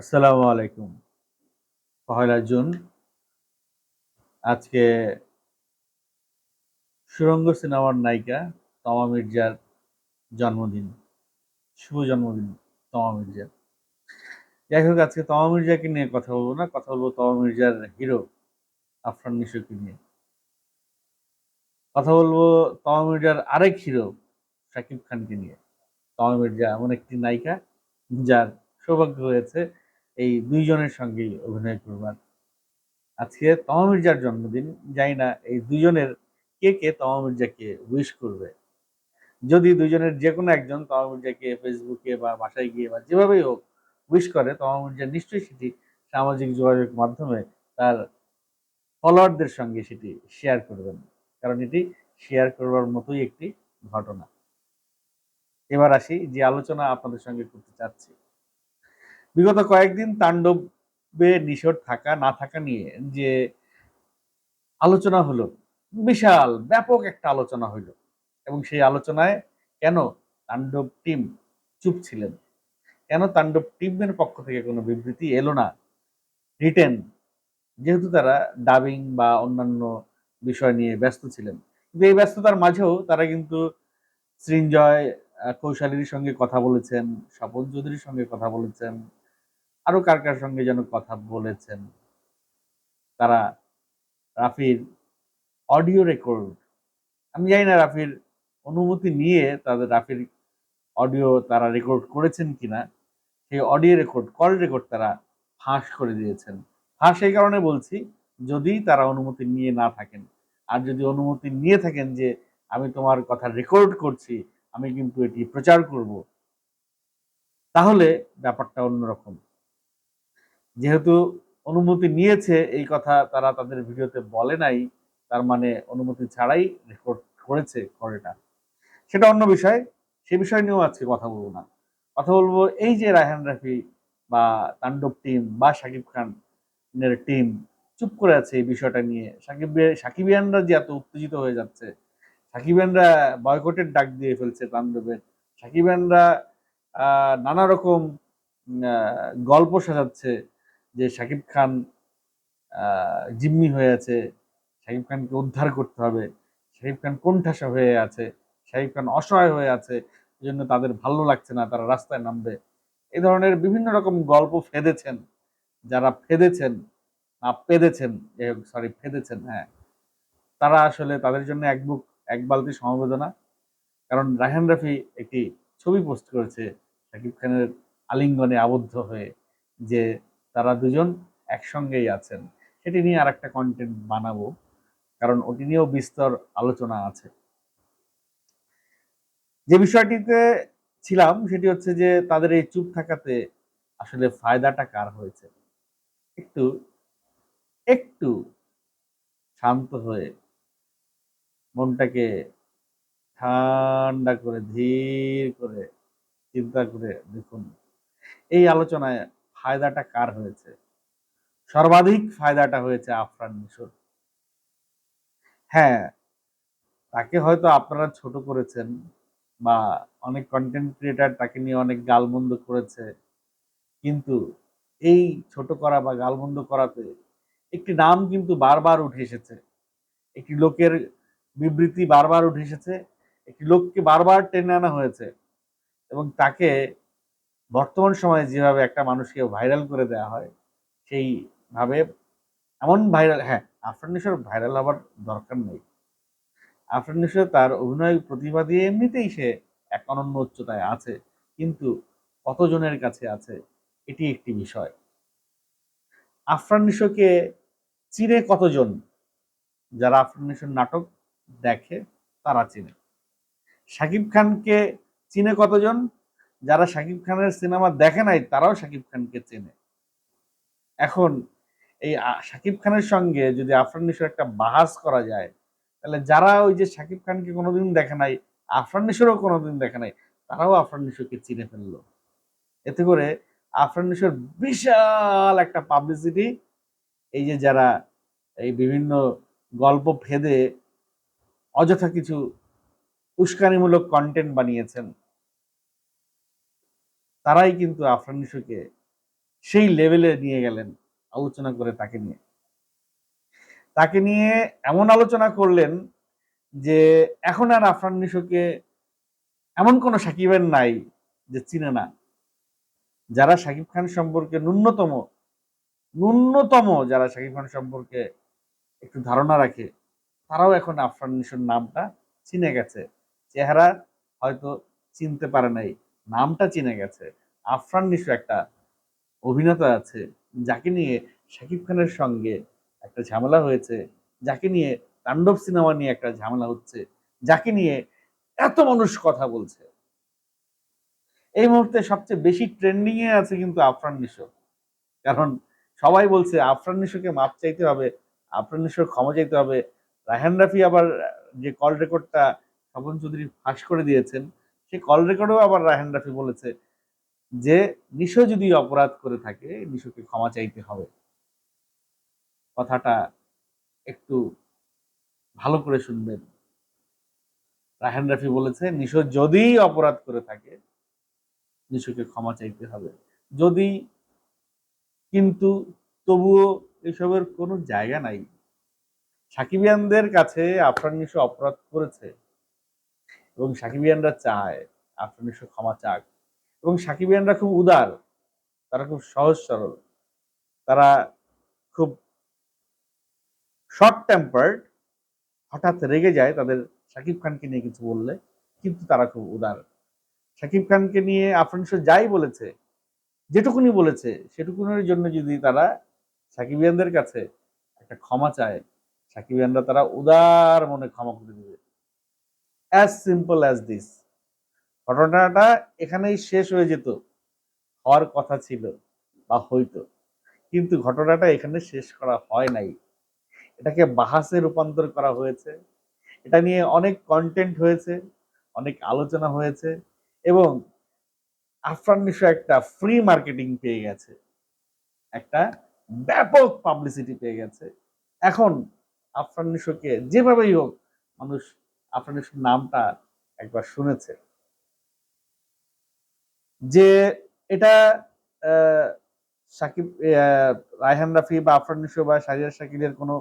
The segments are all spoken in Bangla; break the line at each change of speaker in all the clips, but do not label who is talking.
আসসালামু আলাইকুম। পহেলা জুন। আজকে সুরঙ্গ সিনেমার নায়িকা তমা মির্জার জন্মদিন। শুভ জন্মদিন তমা মির্জার। যাই হোক, আজকে তমা মির্জাকে নিয়ে কথা বলব না, কথা বলব তমা মির্জার হিরো আফরান নিশোকে নিয়ে। কথা বলব তমা মির্জার আরেক হিরো শাকিব খানকে নিয়ে। তমা মির্জা এমন একটি নায়িকা যার সৌভাগ্য হয়েছে এই দুইজনের সঙ্গেই অভিনয় করবার আজকে তমা মির্জার জন্মদিন, জানি না এই দুজনের কে কে তমা মির্জাকে উইশ করবে। যদি দুজনের যে কোনো একজন তমা মির্জাকে ফেসবুকে বা বাসায় গিয়ে বা যেভাবেই হোক উইশ করে, তমা মির্জা নিশ্চয়ই সেটি সামাজিক যোগাযোগ মাধ্যমে তার ফলোয়ারদের সঙ্গে সেটি শেয়ার করবেন। কারণ এটি শেয়ার করবার মতোই একটি ঘটনা। এবার আসি যে আলোচনা আপনাদের সঙ্গে করতে চাচ্ছি। বিগত কয়েকদিন তাণ্ডবে নিষেধ থাকা, না থাকা নিয়ে যে আলোচনা হলো, বিশাল, ব্যাপক একটা আলোচনা হইল এবং সেই আলোচনায় কেন তাণ্ডব টিম চুপ ছিলেন? কেন তাণ্ডব টিমের পক্ষ থেকে কোনো বিবৃতি এলো না? রিটেন, যেহেতু তারা ডাবিং বা অন্যান্য বিষয় নিয়ে ব্যস্ত ছিলেন। কিন্তু এই ব্যস্ততার মাঝেও তারা কিন্তু সৃঞ্জয় কৌশালীর সঙ্গে কথা বলেছেন, স্বপন চৌধুরীর সঙ্গে কথা বলেছেন আরও কার কার সঙ্গে যেন কথা বলেছেন? তারা রাফির অডিও রেকর্ড। আমি জানি না রাফির অনুমতি নিয়ে তাদের রাফির অডিও তারা রেকর্ড করেছেন কিনা, সেই অডিও রেকর্ড, কল রেকর্ড তারা ফাঁস করে দিয়েছেন। ফাঁস এই কারণে বলছি, যদি তারা অনুমতি নিয়ে না থাকেন, আর যদি অনুমতি নিয়ে থাকেন যে আমি তোমার কথা রেকর্ড করছি, আমি কিন্তু এটি প্রচার করব, তাহলে ব্যাপারটা অন্যরকম। যেহেতু অনুমতি নিয়েছে এই কথা তারা তাদের ভিডিওতে বলে নাই, তার মানে অনুমতি ছাড়াই রেকর্ড করেছে করেটা। সেটা অন্য বিষয়, সে বিষয় নিয়েও আজকে কথা বলব না। কথা বলব এই যে রায়হান রাফি বা তাণ্ডব টিম বা শাকিব খানের টিম চুপ করে আছে এই বিষয়টা নিয়ে। সাকিব সাকিবিয়ানরা যে এত উত্তেজিত হয়ে যাচ্ছে সাকিবিয়ানরা বয়কটের ডাক দিয়ে ফেলছে তাণ্ডবের। সাকিবিয়ানরা নানা রকম গল্প সাজাচ্ছে। যে শাকিব খান জিম্মি হয়ে আছে, শাকিব খানকে উদ্ধার করতে হবে, শাকিব খান কোণঠাসা হয়ে আছে, শাকিব খান অসহায় হয়ে আছে, এই জন্য তাদের ভালো লাগছে না, তারা রাস্তায় নামবে। এই ধরনের বিভিন্ন রকম গল্প ফেদেছেন, যারা ফেদেছেন, না পেদেছেন সরি ফেদেছেন হ্যাঁ। তারা আসলে তাদের জন্য এক বুক, এক বালতি সমবেদনা, কারণ রায়হান রাফি একটি ছবি পোস্ট করেছে শাকিব খানের আলিঙ্গনে আবদ্ধ হয়ে, যে তারা দুজন একসঙ্গেই আছেন। সেটি নিয়ে আর একটা কন্টেন্ট বানাবো, কারণ ওটি নিয়েও বিস্তর আলোচনা আছে। যে বিষয়টিতে ছিলাম, সেটি হচ্ছে যে তাদের এই চুপ থাকাতে আসলে ফায়দাটা কার হয়েছে? একটু একটু শান্ত হয়ে মনটাকে ঠান্ডা করে, ধীর করে চিন্তা করে দেখুন। এই আলোচনায় ফায়দাটা কার হয়েছে? সর্বাধিক ফায়দাটা হয়েছে আফরান মিশর। হ্যাঁ তাকে হয়তো আপনারা ছোট করেছেন বা অনেক কন্টেন্ট ক্রিয়েটার তাকে নিয়ে অনেক গালমন্দ করেছে, কিন্তু এই ছোট করা বা গালমন্দ করাতে একটি নাম কিন্তু বারবার উঠে এসেছে। একটি লোকের বিবৃতি বারবার উঠে এসেছে, একটি লোককে বারবার টেনে আনা হয়েছে এবং তাকে বর্তমান সময়ে যেভাবে একটা মানুষকে ভাইরাল করে দেওয়া হয়, সেইভাবে এমন ভাইরাল হ্যাঁ আফরান নিশোর ভাইরাল হবার দরকার নেই। আফরান নিশো তার অভিনয় প্রতিভা দিয়ে এমনিতেই সে এক অনন্য উচ্চতায় আছে, কিন্তু কতজনের কাছে আছে, এটি একটি বিষয়। আফরান নিশোকে চিনে কতজন? যারা আফরান নিশোর নাটক দেখে, তারা চিনে। শাকিব খানকে চিনে কতজন? যারা শাকিব খানের সিনেমা দেখে নাই, তারাও শাকিব খানকে চেনে। এখন এই শাকিব খানের সঙ্গে যদি আফরান একটা বাহাস করা যায়, তাহলে যারা ওই যে শাকিব খানকে কোনোদিন দেখে নাই, আফরান কোনোদিন দেখে নাই, তারাও আফরান চিনে ফেলল। এতে করে আফরান বিশাল একটা পাবলিসিটি এই যে যারা এই বিভিন্ন গল্প ফেদে অযথা কিছু উস্কানিমূলক কন্টেন্ট বানিয়েছেন তারাই কিন্তু আফরান নিশোকে সেই লেভেলে নিয়ে গেলেন আলোচনা করে তাকে নিয়ে। তাকে নিয়ে এমন আলোচনা করলেন যে এখন আর আফরান নিশোকে এমন কোন সাকিবের নাই যে চিনে না। যারা সাকিব খান সম্পর্কে ন্যূনতম ন্যূনতম যারা সাকিব খান সম্পর্কে একটু ধারণা রাখে, তারাও এখন আফরান নিশোর নামটা চিনে গেছে। চেহারা হয়তো চিনতে পারে নাই, নামটা চিনে গেছে। আফরান নিশো একটা অভিনেতা আছে, যাকে নিয়ে শাকিব খানের সঙ্গে একটা ঝামেলা হয়েছে, যাকে নিয়ে তাণ্ডব সিনেমা নিয়ে একটা ঝামেলা হচ্ছে, যাকে নিয়ে এত মানুষ কথা বলছে। এই মুহূর্তে সবচেয়ে বেশি ট্রেন্ডিং এ আছে কিন্তু আফরান নিশো। কারণ সবাই বলছে, আফরান নিশোকে মাপ চাইতে হবে, আফরান নিশোর ক্ষমা চাইতে হবে। রায়হান রাফি আবার যে কল রেকর্ডটা স্বপন চৌধুরী ফাঁস করে দিয়েছেন, সেই কল রেকর্ডেও আবার রায়হান রাফি বলেছে যে নিশো যদি অপরাধ করে থাকে নিশোকে ক্ষমা চাইতে হবে। কথাটা একটু ভালো করে শুনবেন। রায়হান রাফি বলেছে নিশো যদি অপরাধ করে থাকে নিশোকে ক্ষমা চাইতে হবে। যদি কিন্তু তবুও এসবের কোনো জায়গা নাই। সাকিবিয়ানদের কাছে আফরান নিশো অপরাধ করেছে এবং সাকিবিয়ানরা চায় আফরান নিশো ক্ষমা চাক। এবং সাকিবিয়ানরা খুব উদার, তারা খুব সহজ সরল, তারা খুব শর্ট টেম্পার্ড হঠাৎ রেগে যায় তাদের শাকিব খানকে নিয়ে কিছু বললে, কিন্তু তারা খুব উদার। শাকিব খানকে নিয়ে আফরান নিশো যাই বলেছে, যেটুকুনি বলেছে, সেটুকুনের জন্য যদি তারা সাকিবিয়ানদের কাছে একটা ক্ষমা চায়, সাকিবিয়ানরা তারা উদার মনে ক্ষমা করে দেবে। অ্যাজ সিম্পল অ্যাজ দিস ঘটনাটা এখানেই শেষ হয়ে যেত। হওয়ার কথা ছিল বা হইতো। কিন্তু ঘটনাটা এখানে শেষ করা হয় নাই। এটাকে বাহাসে রূপান্তর করা হয়েছে। এটা নিয়ে অনেক কন্টেন্ট হয়েছে, অনেক আলোচনা হয়েছে এবং আফরান নিশো একটা ফ্রি মার্কেটিং পেয়ে গেছে। একটা ব্যাপক পাবলিসিটি পেয়ে গেছে। এখন আফরান নিশোকে যেভাবেই হোক মানুষ আফরান নিশোর নামটা একবার শুনেছে। যে এটা সাকিব রায়হান রাফি বা আফরান বা সারিয়া শাকিলের কোনো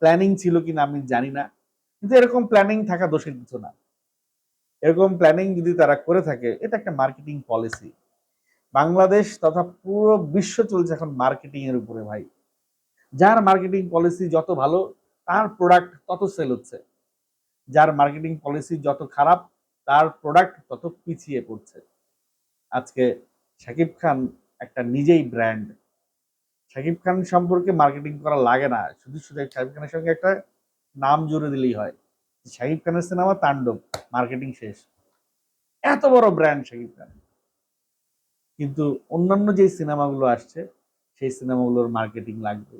প্ল্যানিং ছিল কিনা আমি জানি না। কিন্তু এরকম প্ল্যানিং থাকা দোষের কিছু না। এরকম প্ল্যানিং যদি তারা করে থাকে, এটা একটা মার্কেটিং পলিসি বাংলাদেশ তথা পুরো বিশ্ব চলছে এখন মার্কেটিং এর উপরে ভাই। যার মার্কেটিং পলিসি যত ভালো, তার প্রোডাক্ট তত সেল হচ্ছে। যার মার্কেটিং পলিসি যত খারাপ তার প্রোডাক্ট তত পিছিয়ে পড়ছে। আজকে শাকিব খান একটা নিজেই ব্র্যান্ড শাকিব খান সম্পর্কে মার্কেটিং করা লাগে না। শুধু শুধু শাকিব খানের সঙ্গে একটা নাম জুড়ে দিলেই হয়। শাকিব খানের সিনেমা তাণ্ডব মার্কেটিং শেষ। এত বড় ব্র্যান্ড শাকিব খান। কিন্তু অন্যান্য যে সিনেমাগুলো আসছে, সেই সিনেমাগুলোর মার্কেটিং লাগবে।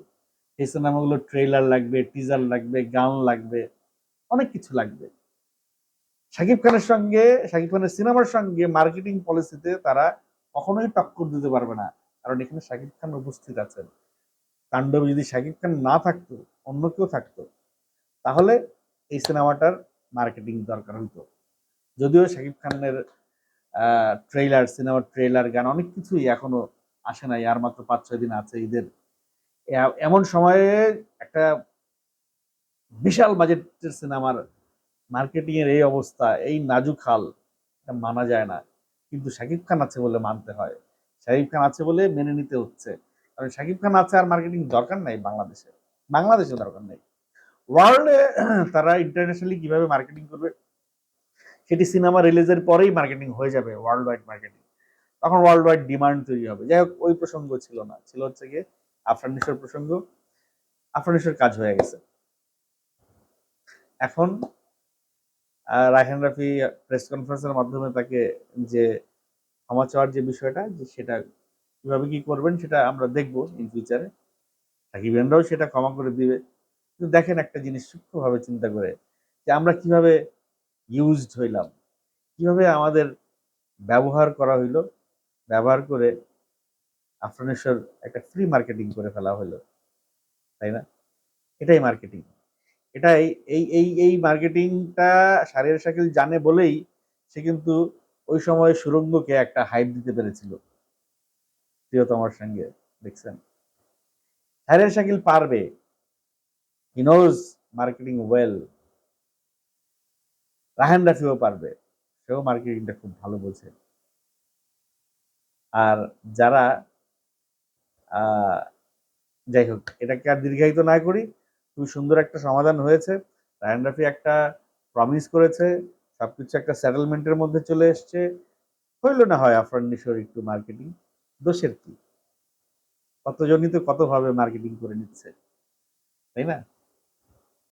সেই সিনেমাগুলোর ট্রেলার লাগবে টিজার লাগবে, গান লাগবে, অনেক কিছু লাগবে। শাকিব খানের সঙ্গে, শাকিব খানের সিনেমার সঙ্গে মার্কেটিং পলিসিতে তারা কখনোই টক্কর দিতে পারবে না। কারণ এখানে শাকিব খান উপস্থিত আছেন। তাণ্ডবে যদি শাকিব খান না থাকতো, অন্য কেউ থাকতো, তাহলে এই সিনেমাটার মার্কেটিং দরকার হতো। যদিও শাকিব খানের ট্রেলার সিনেমার ট্রেলার গান অনেক কিছুই এখনও আসে নাই, আর মাত্র পাঁচ ছয় দিন আছে ঈদের। এমন সময়ে একটা বিশাল বাজেটের সিনেমার মার্কেটিং এর এই অবস্থা, এই নাজুক হাল মানা যায় না। কিন্তু শাকিব খান আছে বলে মানতে হয়। শাকিব খান আছে বলে মেনে নিতে হচ্ছে। কারণ শাকিব খান আছে আর মার্কেটিং দরকার নাই বাংলাদেশে। বাংলাদেশে দরকার নেই। ওয়ার্ল্ডে তারা ইন্টারন্যাশনালি কীভাবে মার্কেটিং করবে? সেটি সিনেমা রিলিজের পরেই মার্কেটিং হয়ে যাবে ওয়ার্ল্ড ওয়াইড মার্কেটিং তখন ওয়ার্ল্ড ওয়াইড ডিমান্ড তৈরি হবে। যাই হোক, ওই প্রসঙ্গ ছিল না। ছিল হচ্ছে গিয়ে আফরানিসের প্রসঙ্গ। আফরানিসের কাজ হয়ে গেছে। এখন রায়হান রাফি প্রেস কনফারেন্সের মাধ্যমে তাকে যে ক্ষমা চাওয়ার যে বিষয়টা, যে সেটা কীভাবে কি করবেন সেটা আমরা দেখব ইন ফিউচারে সাকিবেনরাও সেটা ক্ষমা করে দিবে। কিন্তু দেখেন একটা জিনিস সূক্ষ্মভাবে চিন্তা করে যে আমরা কীভাবে ইউজড হইলাম, কীভাবে আমাদের ব্যবহার করা হইল, ব্যবহার করে আফরানেশ্বর একটা ফ্রি মার্কেটিং করে ফেলা হলো তাই না? এটাই মার্কেটিং এটাই এই এই এই মার্কেটিংটা সারিয়ার শাকিল জানে বলেই সে কিন্তু ওই সময় সুরঙ্গকে একটা হাইপ দিতে পেরেছিল। প্রিয়তমার সঙ্গে, দেখছেন? হ্যারেন শাকিল পারবে। He knows marketing well Rahan রাফিও পারবে। সেও মার্কেটিংটা খুব ভালো বোঝে আর যারা যাই হোক, এটাকে আর দীর্ঘায়িত না করি। খুব সুন্দর একটা সমাধান হয়েছে। রায়ান একটা প্রমিস করেছে সব কিছু একটা সেটেলমেন্টের মধ্যে চলে এসছে। হইল না হয় আফরান নিশোর একটু মার্কেটিং দোষের কি? কতজনই তো কতভাবে মার্কেটিং করে নিচ্ছে? তাই না?